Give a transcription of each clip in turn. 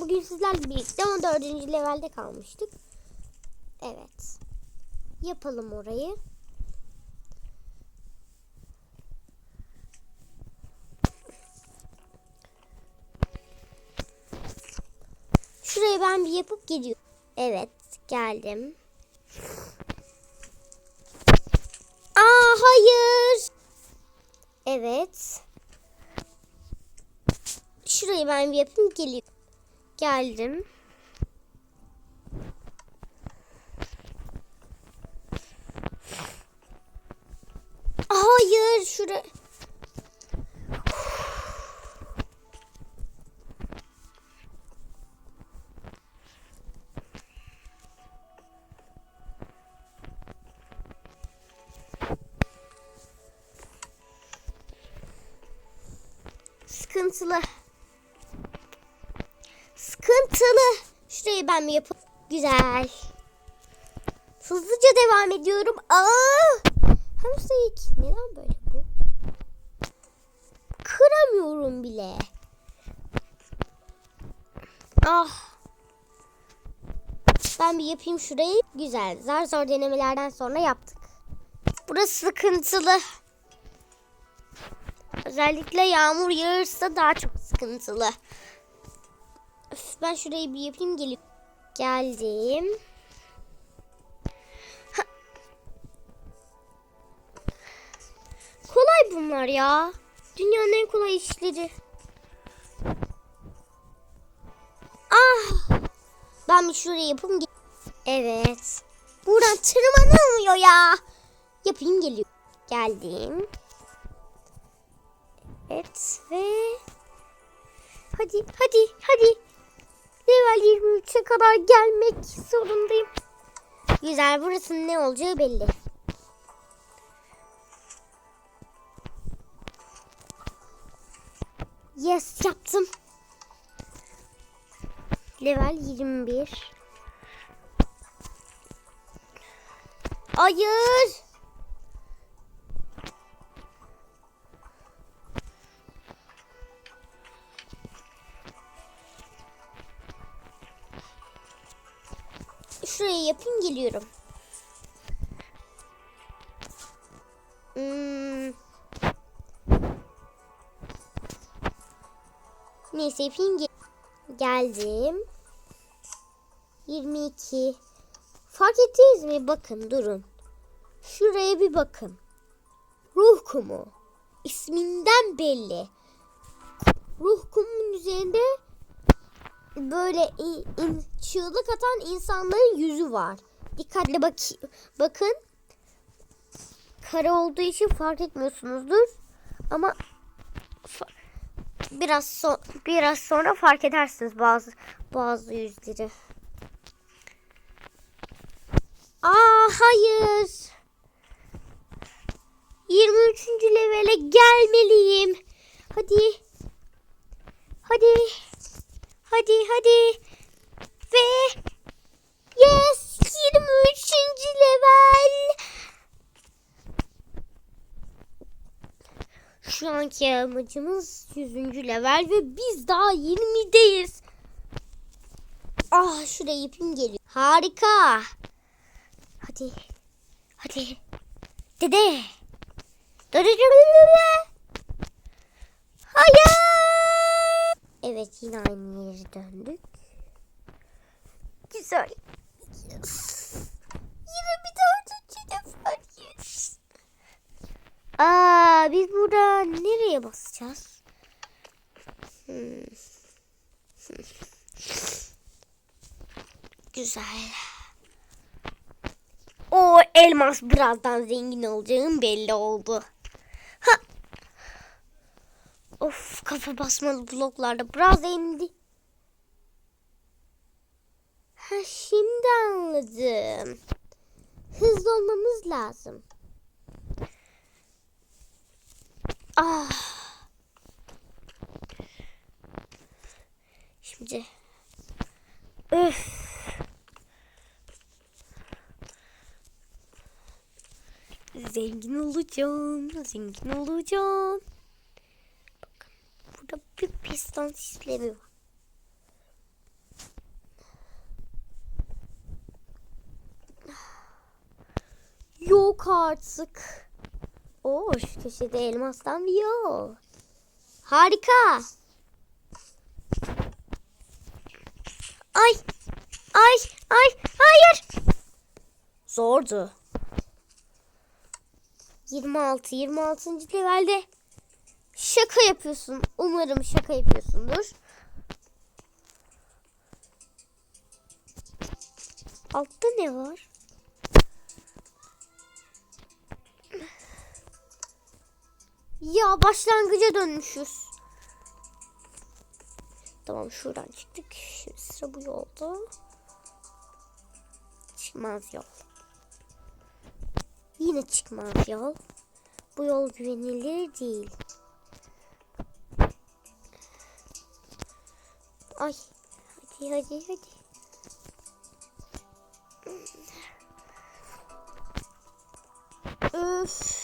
Bugün sizlerle birlikte 14. levelde kalmıştık. Evet. Yapalım orayı. Şurayı ben bir yapıp geliyorum. Evet, geldim. Aa hayır. Evet. Şurayı ben bir yapayım geliyorum. Geldim. Hayır, şura. Sıkıntılı. Sıkıntılı. Şurayı ben mi yapayım? Güzel. Hızlıca devam ediyorum. Aa! Hamsterlik neden böyle bu? Kıramıyorum bile. Ah. Ben bir yapayım şurayı. Güzel. Zar zor denemelerden sonra yaptık. Burası sıkıntılı. Özellikle yağmur yağırsa daha çok sıkıntılı. Öf, ben şurayı bir yapayım gelip geldim. Ha. Kolay bunlar ya. Dünyanın en kolay işleri. Ah! Ben bir şurayı yapayım. Evet. Buradan tırmanılmıyor ya. Yapayım geliyor. Geldim. Evet ve hadi hadi hadi level 23'e kadar gelmek zorundayım. Güzel burasının ne olacağı belli. Yes yaptım. Level 21. Hayır. Geliyorum. Hmm. Neyse yapayım gel geldim. 22. Fark ettiniz mi? Bakın durun. Şuraya bir bakın. Ruh kumu. İsminden belli. Ruh kumunun üzerinde böyle çığlık atan insanların yüzü var. Dikkatli bak bakın. Kare olduğu için fark etmiyorsunuzdur. Ama biraz so biraz sonra fark edersiniz bazı bazı yüzleri. Aa hayır. 23. levele gelmeliyim. Hadi. Hadi. Hadi hadi. Ve yes 23. level. Şu anki amacımız 100. level ve biz daha 20'deyiz. Ah şuraya ipim geliyor. Harika. Hadi. Hadi. Dede. Hayır. Evet yine aynı yere döndük. Güzel. Yes. Aa biz burada nereye basacağız? Hmm. Güzel. O elmas birazdan zengin olacağım belli oldu. Ha. Of kafa basmalı bloklarda biraz indi. Ha şimdi anladım. Hızlı olmamız lazım. Ah. Şimdi. Öf. Zengin olacağım. Zengin olacağım. Bakın burada bir pistan sislemiyor. Yok artık. Oo şu köşede elmastan bir yol. Harika. Ay. Ay. Ay. Hayır. Zordu. 26. 26. levelde şaka yapıyorsun. Umarım şaka yapıyorsundur. Altta ne var? Ya başlangıca dönmüşüz. Tamam şuradan çıktık. Şimdi sıra bu yolda. Çıkmaz yol. Yine çıkmaz yol. Bu yol güvenilir değil. Ay. Hadi hadi hadi. Öf.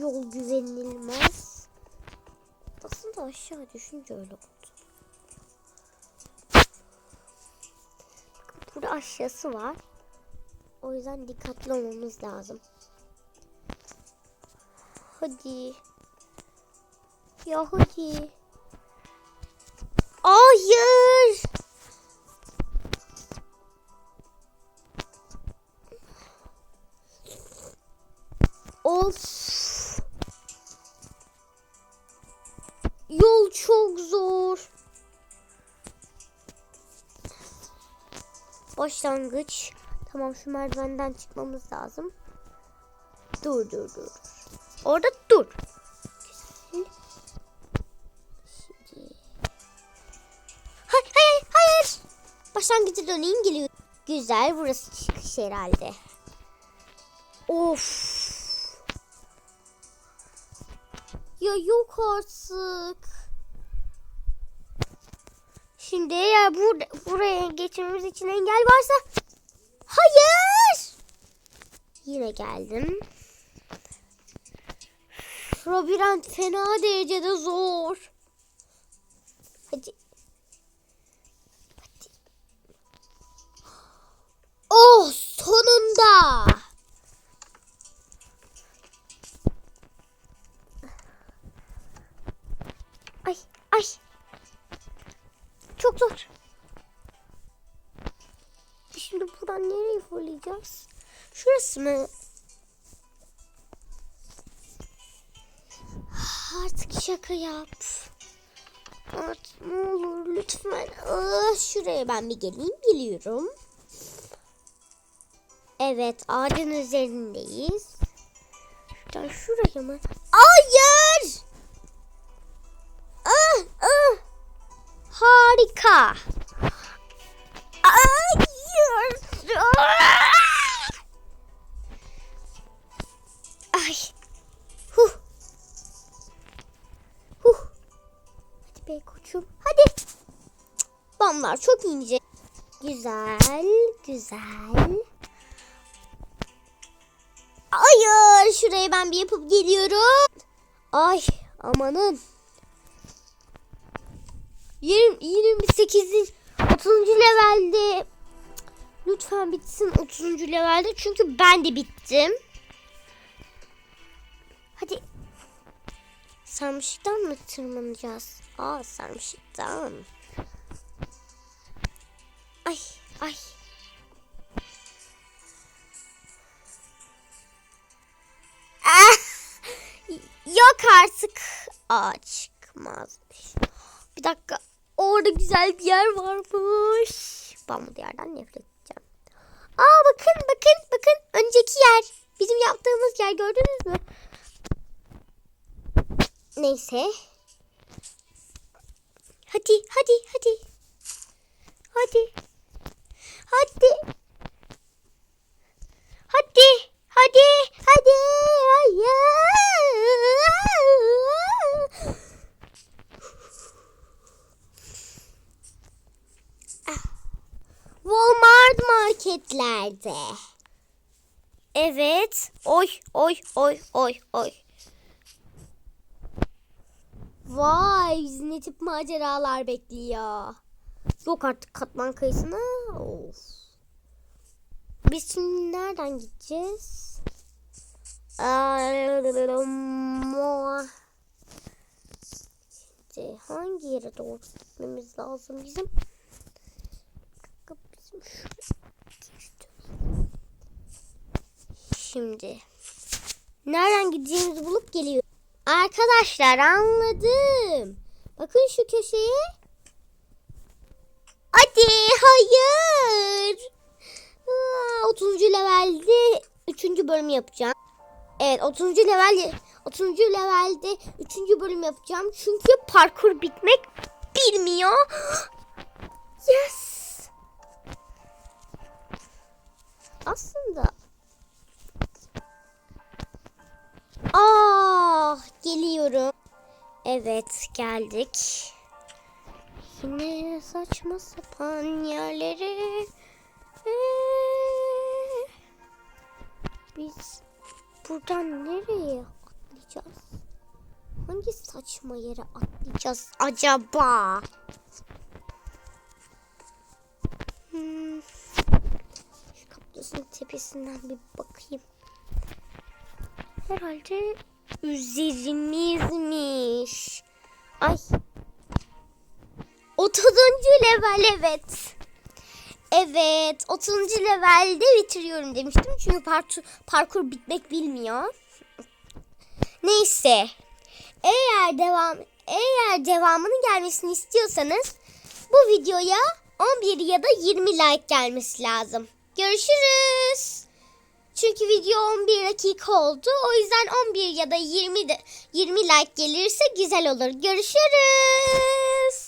Yol güvenilmez. Aslında aşağı düşünce öyle oldu. Burada aşağısı var. O yüzden dikkatli olmamız lazım. Hadi. Ya hadi. Hayır. Of. Çok zor. Başlangıç. Tamam şu merdivenden çıkmamız lazım. Dur dur dur. Orada dur. Şimdi. Hayır hayır hayır. Başlangıca döneyim geliyor. Güzel burası çıkış herhalde. Of. Ya yok artık. Şimdi eğer bur buraya geçmemiz için engel varsa hayır. Yine geldim. Labirent fena derecede zor. Hadi. Hadi. Oh sonunda. Şurası mı? Artık şaka yap. Artık ne olur lütfen. Aa, şuraya ben bir geleyim. Geliyorum. Evet ağacın üzerindeyiz. Şuradan şuraya mı? Hayır! Ah, ah. Harika. Hayır. Ah! Bamlar çok ince. Güzel, güzel. Hayır, şuraya ben bir yapıp geliyorum. Ay, amanın. 20, 28. 30. levelde lütfen bitsin 30. levelde çünkü ben de bittim. Hadi. Sarmışıktan mı tırmanacağız? Aa sarmışıktan. Artık. Aa çıkmazmış. Bir dakika. Orada güzel bir yer varmış. Ben bu yerden nefret edeceğim. Aa bakın bakın bakın. Önceki yer. Bizim yaptığımız yer gördünüz mü? Neyse. Hadi hadi hadi. Hadi. Hadi. Hadi. Hadi. Hadi. Hayır. Walmart marketlerde. Evet. Oy oy oy oy oy. Vay bizi ne tip maceralar bekliyor. Yok artık katman kayısına. Of. Biz şimdi nereden gideceğiz? Şimdi hangi yere doğru gitmemiz lazım bizim? Bizim. Şimdi nereden gideceğimizi bulup geliyor. Arkadaşlar anladım. Bakın şu köşeye. Hadi hayır. Aa, 30. levelde 3. bölüm yapacağım. Evet 30. level 30. levelde 3. bölüm yapacağım. Çünkü parkur bitmek bilmiyor. Yes. Aslında Ah geliyorum. Evet geldik. Yine saçma sapan yerlere. Ee, biz buradan nereye atlayacağız? Hangi saçma yere atlayacağız acaba? Hmm. Şu kaktüsün tepesinden bir bakayım. Herhalde üzerimizmiş. Ay. 30. level evet. Evet 30. levelde bitiriyorum demiştim. Çünkü parkur, parkur bitmek bilmiyor. Neyse. Eğer devam eğer devamının gelmesini istiyorsanız bu videoya 11 ya da 20 like gelmesi lazım. Görüşürüz. Çünkü video 11 dakika oldu. O yüzden 11 ya da 20 de 20 like gelirse güzel olur. Görüşürüz.